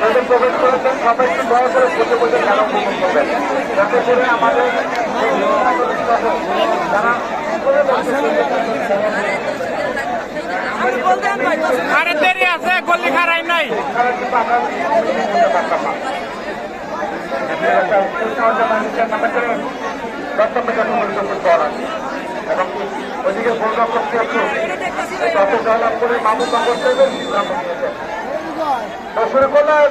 যদি প্রবেশ করেছেন সবাই একটু দয়া করে বসে বসে খেলা উপভোগ করবেন যাতে আরে দেরি আছে গল্লি খারাই নাই। তারা কিন্তু আমরা করতে তত জয়লাভ করে মামু তঙ্গর দেবেন। সিদ্ধান্ত নিয়েছেন শুরু করলেন।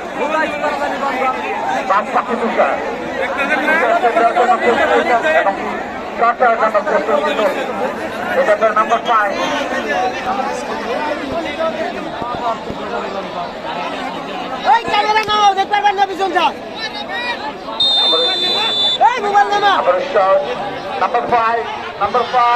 বাম পাখি তুষার এবং চর্চার জন্য প্রস্তুত এটা তার নম্বর ফাইভ না ওদের পারবেন না পিছন যা এই মোবাইল নাম্বার শট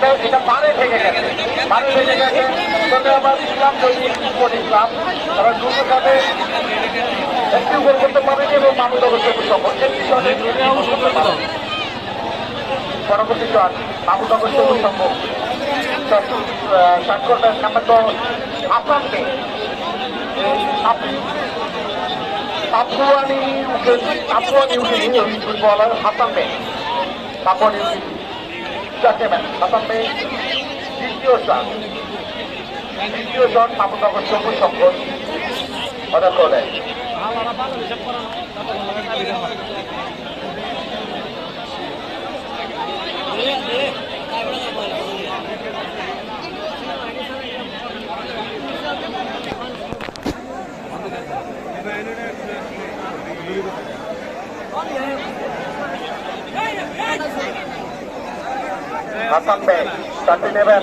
এটা এটা থেকে গেছে। পারে থেকে গেছে। তবে আবার ইসলাম তৈরি তারা সাথে একটি করতে পারেনি এবং সম্ভব পরবর্তী শট মামুদ অবশ্য সম্ভব করবেন নাম্বার তো আসামকে পাপুয়ানি পাপুয়ানি ফুটবলার বে পাপুয়ানি জাকেম্যান হাসান বে দ্বিতীয় শট দ্বিতীয় শট মামুদ অবশ্য সম্ভব অর্ডার করলেন। হাসান বে শটটি নেবেন।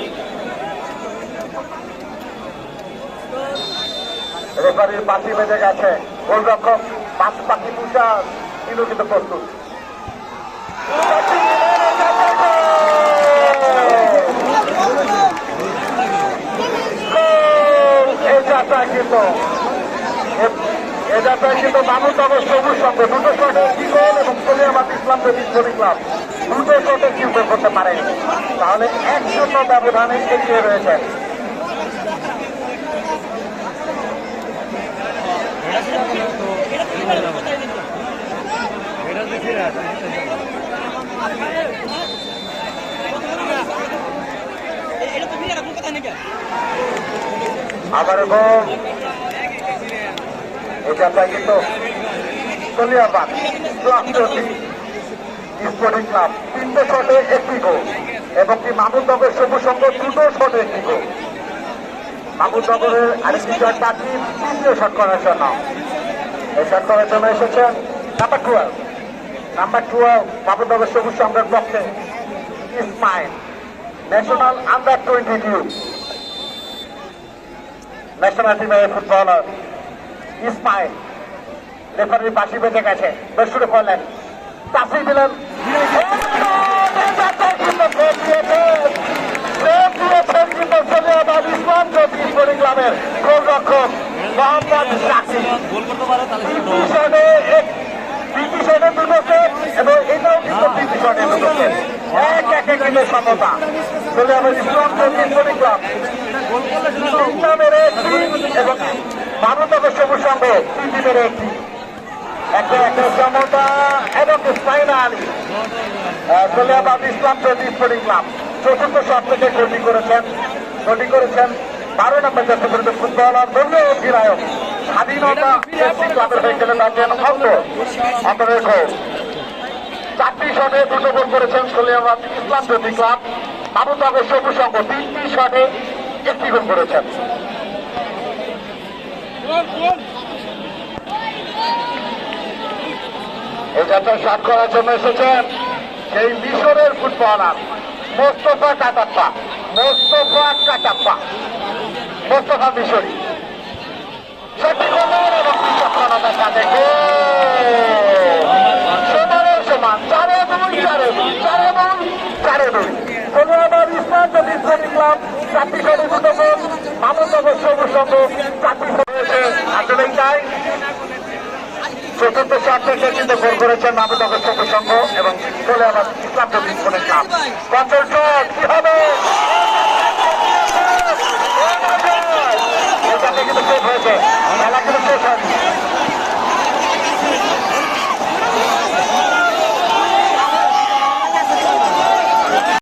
রেফারির পাশি বেজে গেছে। গোলরক্ষক পাঁচ পাখি তুষার কিন্তু কিন্তু প্রস্তুত কিন্তু এটা কিন্তু মামুনগর সবুজ সঙ্গে দুটো শটে কি গোল এবং কলিয়াবাদ ইসলাম দেবী ক্লাব। দুটো শটে কি করতে পারেনি। তাহলে এক শূন্য ব্যবধানে এগিয়ে রয়েছেন আবার এটা কিন্তু কলিয়াবাদ ক্লাবটি স্পোর্টিং ক্লাব, তিনটে শটে একটি গোল। এবং কি মামুদনগর সবুজ সংঘ দুটো শটে একটি গোল। মামুদনগরের আরেকটি শট বাকি তৃতীয় শট করার জন্য। এই শট করার জন্য এসেছেন number twelve number twelve Mamudnagar সবুজ সংঘের পক্ষে Ismail national under twenty two national টিমের ফুটবলার ইসমাইল। রেফারির বাসি বেঁচে গেছে। বেশ শুরু করলেন চাষি দিলেন। ইসলাম জ্যোতি গোলরক্ষক মোহাম্মদ তাহলে পিছনে এক এবং এটাও কিন্তু এক এক এক একের সমতা চলে আবার ইসলাম স্পোর্টিং ক্লাব ইসলামের একটি এবং ভারতের সবুজ সঙ্গে তিন দিনের একটি একটা একটা সমতা। ইসলাম প্রতি স্পোর্টিং ক্লাব চতুর্থ শট থেকে গোলটি করেছেন গোলটি করেছেন বারো নম্বর জাতীয় ফুটবলার দলীয় অধিনায়ক স্বাধীনতা ক্লাবের হয়ে গেলেন আছেন অন্ত অন্তরেখ চারটি শটে দুটো গোল করেছেন সোলিয়াবাদ ইসলাম জ্যোতি ক্লাব মামুদাগর সবুজ সংঘ তিনটি শটে একটি গোল করেছেন। শাট করার জন্য এসেছেন সেই মিশরের footballer Mostafa Katappa Mostafa Katappa Mostafa মিশরি সঠিক এবং সাথে। সমানের সমান চারে দুই চারে দুই চারে দুই চারে দুই সোনিয়াবাদ ইসলাম যদি ইসলামিক ক্লাব চারটি সঙ্গে দুটো গোল মামুদনগর সবুজ সংঘ চারটি রয়েছে আসলেই তাই চতুর্থ থেকে কিন্তু গোল করেছেন মাহমুদনগর সবুজ সংঘ এবং সোনিয়াবাদ ইসলাম যদি ইসলামিক ক্লাব কন্ট্রোল